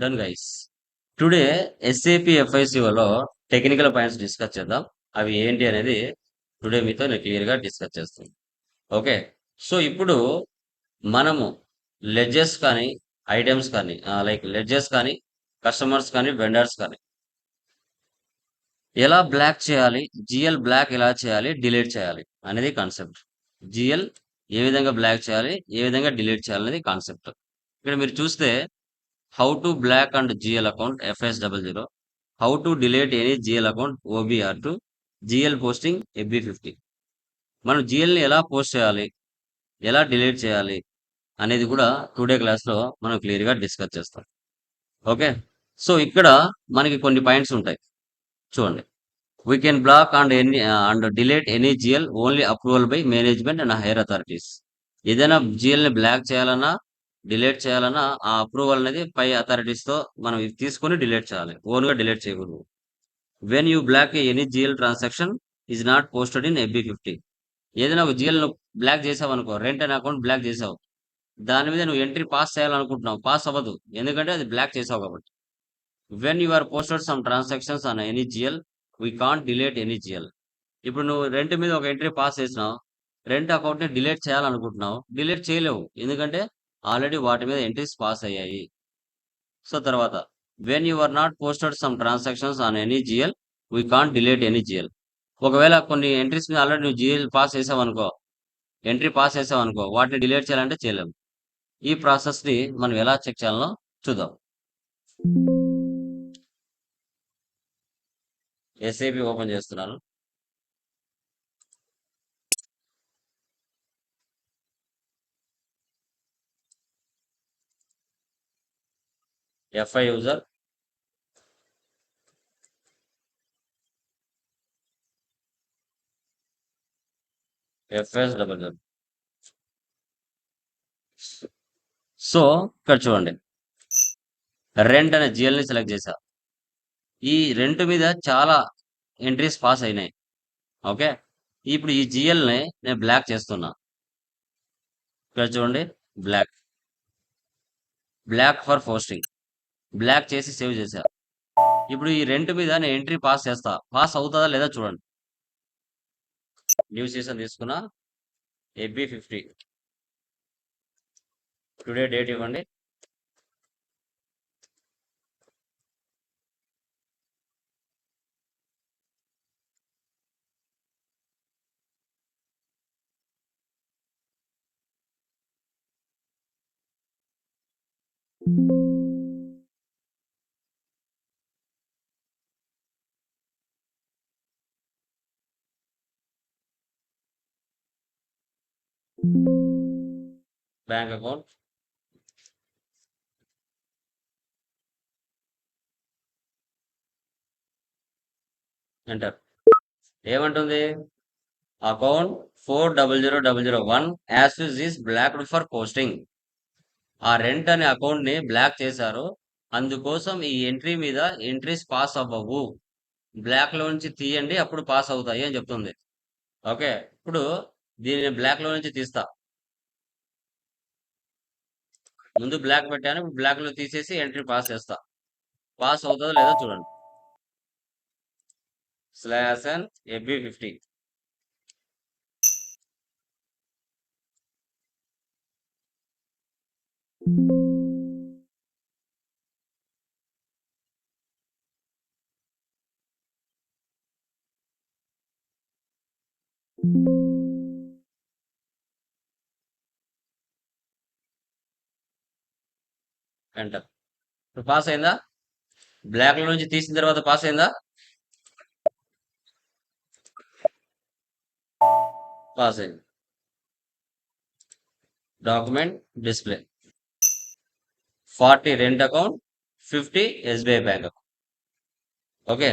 Done guys today SAP ఎఫ్ఐసిఓలో technical points discuss చేద్దాం. అవి ఏంటి అనేది టుడే మీతో నేను క్లియర్గా డిస్కస్ చేస్తాను. ఓకే సో ఇప్పుడు మనము లెడ్జెస్ కానీ ఐటమ్స్ కానీ లైక్ లెడ్జెస్ కానీ కస్టమర్స్ కానీ వెండర్స్ కానీ ఎలా బ్లాక్ చేయాలి జిఎల్ బ్లాక్ ఎలా చేయాలి డిలీట్ చేయాలి అనేది కాన్సెప్ట్ జిఎల్ ఏ విధంగా బ్లాక్ చేయాలి ఏ విధంగా డిలీట్ చేయాలి అనేది కాన్సెప్ట్ ఇక్కడ మీరు చూస్తే how to block and GL account FS double zero how to delete any GL account OBR two GL posting FB fifty మనం జిఎల్ని ఎలా పోస్ట్ చేయాలి? ఎలా డిలీట్ చేయాలి? అనేది కూడా టుడే క్లాస్లో మనం క్లియర్గా డిస్కస్ చేస్తాం. ఓకే సో ఇక్కడ మనకి కొన్ని పాయింట్స్ ఉంటాయి. చూడండి. We can block and any and delete any GL only approval by management and higher authorities ఏదైనా జిఎల్ని బ్లాక్ చేయాలన్నా డిలీట్ చేయాలన్నా ఆ అప్రూవల్ అనేది పై అథారిటీస్తో మనం తీసుకొని డిలీట్ చేయాలి. ఓన్గా డిలేట్ డిలీట్ చేయకూడదు when you block any GL transaction is not posted in FB fifty ఏదైనా ఒక జిఎల్ బ్లాక్ చేసావు అనుకో రెంట్ అనే అకౌంట్ బ్లాక్ చేసావు. దాని మీద నువ్వు ఎంట్రీ పాస్ చేయాలనుకుంటున్నావు పాస్ అవ్వదు. ఎందుకంటే అది బ్లాక్ చేసావు కాబట్టి. When you are posted some transactions on any GL we can't delete any GL ఇప్పుడు నువ్వు రెంట్ మీద ఒక ఎంట్రీ పాస్ చేసినావు రెంట్ అకౌంట్ని డిలేట్ చేయాలనుకుంటున్నావు డిలేట్ చేయలేవు. ఎందుకంటే ఆల్రెడీ వాటి మీద ఎంట్రీస్ పాస్ అయ్యాయి. సో తర్వాత when you are not posted some transactions on any GL we can't delete any GL ఒకవేళ కొన్ని ఎంట్రీస్ మీద ఆల్రెడీ నువ్వు జిఎల్ పాస్ చేసావనుకో ఎంట్రీ పాస్ చేసావనుకో వాటిని డిలీట్ చేయాలంటే చేయలేము. ఈ ప్రాసెస్ని మనం ఎలా చెక్ చేయాలో చూద్దాం. ఎస్ఏపి ఓపెన్ చేస్తున్నాను. FI user FS double so ఇక్కడ చూడండి. రెంట్ అనే జిఎల్ని సెలెక్ట్ చేశా. ఈ రెంట్ మీద చాలా ఎంట్రీస్ పాస్ అయినాయి. ఓకే ఇప్పుడు ఈ జిఎల్ని నేను బ్లాక్ చేస్తున్నా. ఇక్కడ చూడండి. Block block for posting block చేసి సేవ్ చేశా. ఇప్పుడు ఈ రెంట్ మీద నేను ఎంట్రీ పాస్ చేస్తా. పాస్ అవుతుందా లేదా చూడండి. న్యూ సీజన్ తీసుకున్నా. FB fifty. టుడే డేట్ ఇవ్వండి. Bank account. ఎంటర్ ఏమంటుంది? Account four double zero double zero one as is blocked for posting. ఆ రెంట్ అనే అకౌంట్ని బ్లాక్ చేశారు. అందుకోసం ఈ ఎంట్రీ మీద ఎంట్రీస్ పాస్ అవ్వవు. బ్లాక్లో నుంచి తీయండి అప్పుడు పాస్ అవుతాయి అని చెప్తుంది. ఓకే ఇప్పుడు దీన్ని బ్లాక్లో నుంచి తీస్తా. ముందు బ్లాక్ పెట్టాను ఇప్పుడు బ్లాక్లో తీసేసి ఎంట్రీ పాస్ చేస్తా. పాస్ అవుతుందో లేదో చూడండి. Slash and FB fifty enter ఇప్పుడు పాస్ అయిందా? బ్లాక్ నుంచి తీసిన తర్వాత పాస్ అయిందా? పాస్ అయింది. Document display forty rent account fifty SBI bank account okay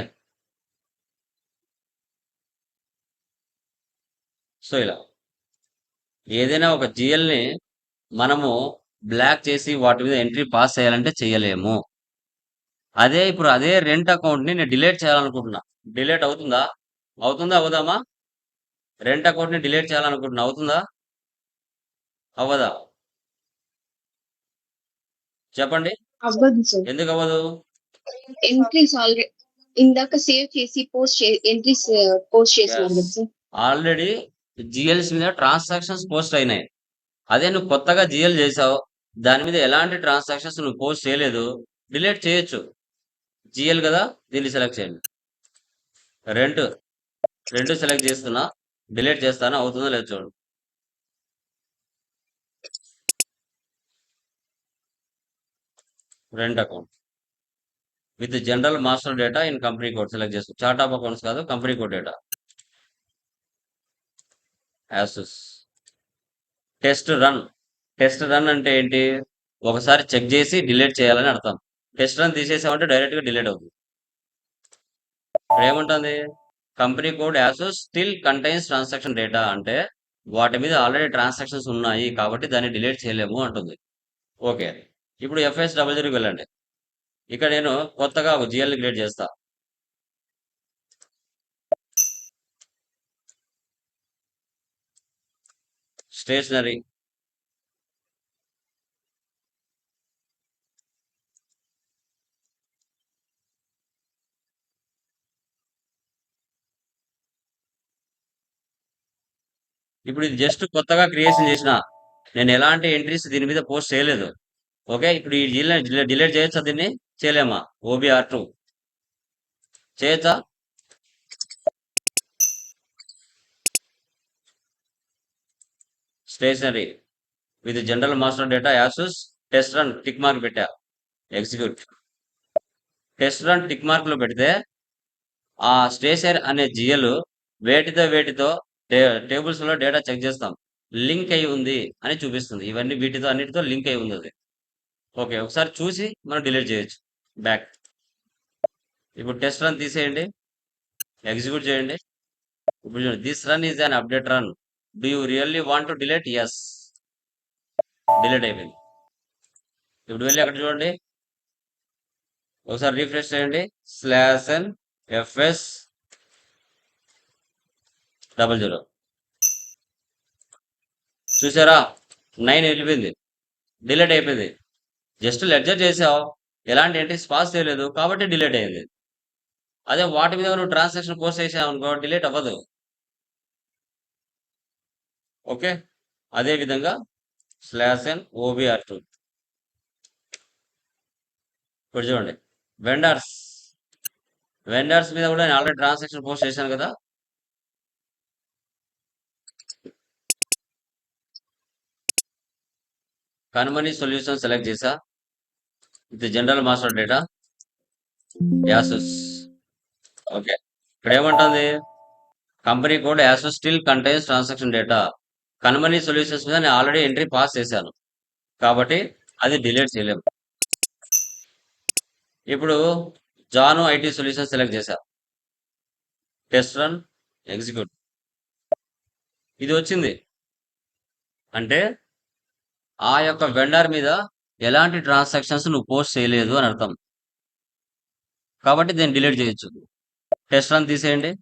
so ఇలా. ఏదైనా ఒక జిఎల్ని మనము బ్లాక్ చేసి వాటి మీద ఎంట్రీ పాస్ చేయాలంటే చేయలేము. అదే ఇప్పుడు అదే రెంట్ అకౌంట్ని నేను డిలీట్ చేయాలనుకుంటున్నా. డిలీట్ అవుతుందా? అవుతుందా అవుదామా? రెంట్ అకౌంట్ని డిలీట్ చేయాలనుకుంటున్నా. అవుతుందా? అవ్వదా చెప్పండి ఎందుకు అవ్వదు? ఎంట్రీస్ ఇందాక సేవ్ చేసి post entries post sir. Already GLs మీద ట్రాన్సాక్షన్స్ పోస్ట్ అయినాయి. అదే నువ్వు కొత్తగా జిఎల్ చేసావు దాని మీద ఎలాంటి ట్రాన్సాక్షన్స్ నువ్వు పోస్ట్ చేయలేదు డిలీట్ చేయొచ్చు. జిఎల్ కదా దీన్ని సెలెక్ట్ చేయండి. రెంట్ రెండు సెలెక్ట్ చేస్తున్నా డిలీట్ చేస్తాను అవుతుందో లేదు చూడు. Rent account with general master data in company code select చేస్తాం. చార్ట్ ఆఫ్ అకౌంట్స్ కాదు company code data uses test run. Test run అంటే ఏంటి? ఒకసారి చెక్ చేసి డిలీట్ చేయాలని అర్థం. టెస్ట్ రన్ తీసేసామంటే డైరెక్ట్గా డిలీట్ అవుతుంది. ఇక్కడ ఏముంటుంది? Company code has still contains transaction data అంటే వాటి మీద ఆల్రెడీ ట్రాన్సాక్షన్స్ ఉన్నాయి కాబట్టి దాన్ని డిలీట్ చేయలేము అంటుంది. ఓకే. ఇప్పుడు ఎఫ్ఎస్ డబల్ జీరోకి వెళ్ళండి. ఇక్కడ నేను కొత్తగా ఒక జిఎల్ క్రియేట్ చేస్తా. స్టేషనరీ. ఇప్పుడు ఇది జస్ట్ కొత్తగా క్రియేషన్ చేసిన. నేను ఎలాంటి ఎంట్రీస్ దీని మీద పోస్ట్ చేయలేదు. ఓకే ఇప్పుడు ఈ డిలీట్ చేయొచ్చా దీన్ని? చేయలేమా? OBR two. చేయొచ్చా? Stationery with general master data uses test run tick mark పెట్టా. ఎగ్జిక్యూట్. టెస్ట్ రన్ టిక్ మార్క్లో పెడితే ఆ స్టేషనరీ అనే జిఎల్ వేటితో వేటితో టేబుల్స్లో డేటా చెక్ చేస్తాం. లింక్ అయి ఉంది అని చూపిస్తుంది. ఇవన్నీ వీటితో అన్నిటితో లింక్ అయి ఉంది అది ఓకే ఒకసారి చూసి మనం డిలీట్ చేయొచ్చు. బ్యాక్. ఇప్పుడు టెస్ట్ రన్ తీసేయండి. ఎగ్జిక్యూట్ చేయండి. ఇప్పుడు చూడండి this run is an update run. Do you really want to delete yes delete అయిపోయింది ఇప్పుడు వెళ్ళి అక్కడ చూడండి. ఒకసారి రీఫ్రెష్ చేయండి. Slash N FS double zero. చూసారా? నైన్ వెళ్ళిపోయింది. డిలేట్ అయిపోయింది. జస్ట్ లెడ్జర్ చేసావు. ఎలాంటి ఎంట్రీస్ పాస్ చేయలేదు. కాబట్టి డిలేట్ అయింది. అదే వాటి మీద నువ్వు ట్రాన్సాక్షన్ పోస్ట్ చేసావు అనుకో డిలేట్ అవ్వదు. ఓకే? అదే విధంగా స్లాష్ ఎన్ ఓబిఆర్ టూ ఇప్పుడు చూడండి. వెండర్స్ వెండర్స్ మీద కూడా నేను ఆల్రెడీ ట్రాన్సాక్షన్ పోస్ట్ చేశాను కదా. కనుమని సొల్యూషన్ సెలెక్ట్ చేసా ఇది general master data uses okay. ఇక్కడ ఏమంటుంది? Company code uses still contains transaction data Kanumani solutions మీద నేను ఆల్రెడీ ఎంట్రీ పాస్ చేశాను. కాబట్టి అది డిలీట్ చేయలేము. ఇప్పుడు జాను ఐటీ సొల్యూషన్ సెలెక్ట్ చేశా. Test run execute. ఇది వచ్చింది. అంటే ఆ యొక్క వెండర్ మీద ఎలాంటి ట్రాన్సాక్షన్స్ నువ్వు పోస్ట్ చేయలేదు అని అర్థం. కాబట్టి దీన్ని డిలీట్ చేయొచ్చు. టెస్ట్ రన్ తీసేయండి.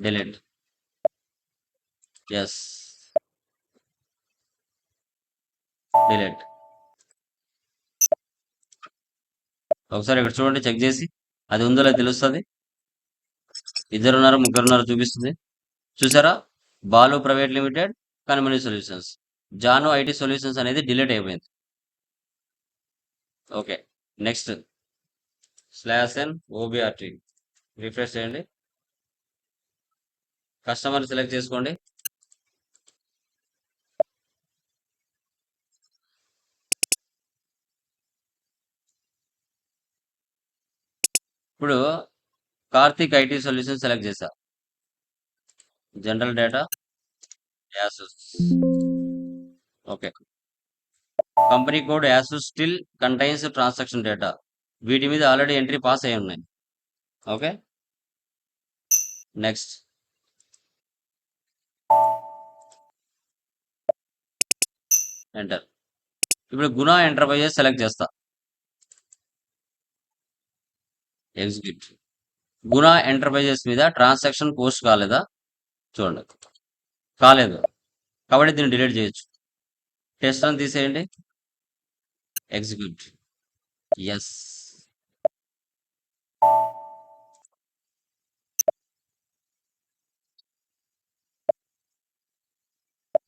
డిలీట్. Yes delete. ఒకసారి ఇక్కడ చూడండి చెక్ చేసి. అది ఉందో లేదో తెలుస్తుంది. ఇద్దరు ఉన్నారు ముగ్గురు ఉన్నారు చూపిస్తుంది. చూసారా? Balu private limited Kanumani solutions. Janu IT solutions అనేది డిలీట్ అయిపోయింది. Okay next. Slash N OBRT refresh చేయండి. కస్టమర్ సెలెక్ట్ చేసుకోండి. ఇప్పుడు కార్తిక్ ఐటీ సొల్యూషన్ సెలెక్ట్ చేశా. General data uses. Okay. Company code uses still contains transaction data. వీటి మీద ఆల్రెడీ entry pass అయి ఉన్నాయి. ఓకే. నెక్స్ట్. ఎంటర్. ఇప్పుడు గుణ ఎంటర్ప్రైజెస్ సెలెక్ట్ చేస్తా. ఎగ్జిక్యూట్ గుణ ఎంటర్ప్రైజెస్ మీద ట్రాన్సాక్షన్ పోస్ట్ కాలేదా? చూడండి. కాలేదు. కాబట్టి దీన్ని డిలీట్ చేయొచ్చు. టెస్ట్ అని తీసేయండి. ఎగ్జిక్యూట్ ఎస్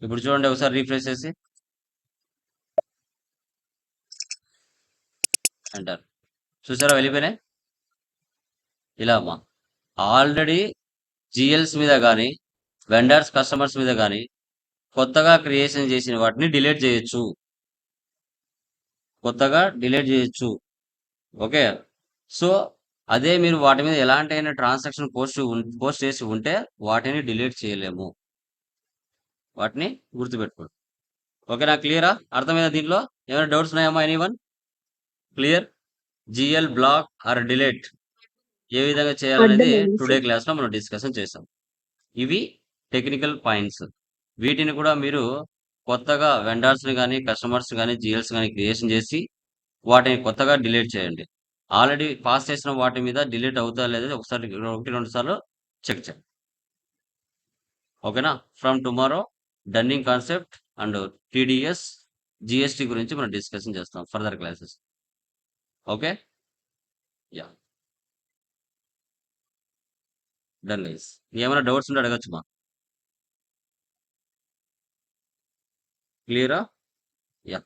ఇప్పుడు చూడండి ఒకసారి రీఫ్రెష్ చేసి. అంటారు చూసారా వెళ్ళిపోయినాయి? ఇలా అమ్మా. ఆల్రెడీ జిఎల్స్ మీద కానీ వెండర్స్, కస్టమర్స్ మీద కానీ కొత్తగా క్రియేషన్ చేసిన వాటిని డిలీట్ చేయొచ్చు. కొత్తగా డిలీట్ చేయొచ్చు. ఓకే. సో, అదే మీరు వాటి మీద ఎలాంటి అయినా ట్రాన్సాక్షన్ పోస్ట్ పోస్ట్ చేసి ఉంటే వాటిని డిలీట్ చేయలేము. వాటిని గుర్తుపెట్టుకోండి. ఓకేనా? క్లియరా? అర్థమైందా దీంట్లో? ఏమైనా డౌట్స్ ఉన్నాయమ్మా anyone? Clear? GL block or delete ఏ విధంగా చేయాలనేది టుడే. క్లాస్‌లో మనం డిస్కషన్ చేసాం. ఇవి టెక్నికల్ పాయింట్స్. వీటిని కూడా మీరు కొత్తగా వెండర్స్‌ని గాని, కస్టమర్స్‌ని గాని, జీఎల్స్ గాని క్రియేషన్ చేసి వాటిని కొత్తగా డిలీట్ చేయండి. ఆల్రెడీ పాస్ చేసిన వాటి మీద డిలీట్ అవుతా లేదా ఒకసారి 1, 2 సార్లు చెక్ చేయండి. ఓకేనా? From tomorrow dunning concept and TDS, GST గురించి మనం డిస్కషన్ చేస్తాం further classes. Okay? Yeah! Done guys. ఏమైనా డౌట్స్ ఉంటే అడగొచ్చుమా. క్లియరా? యా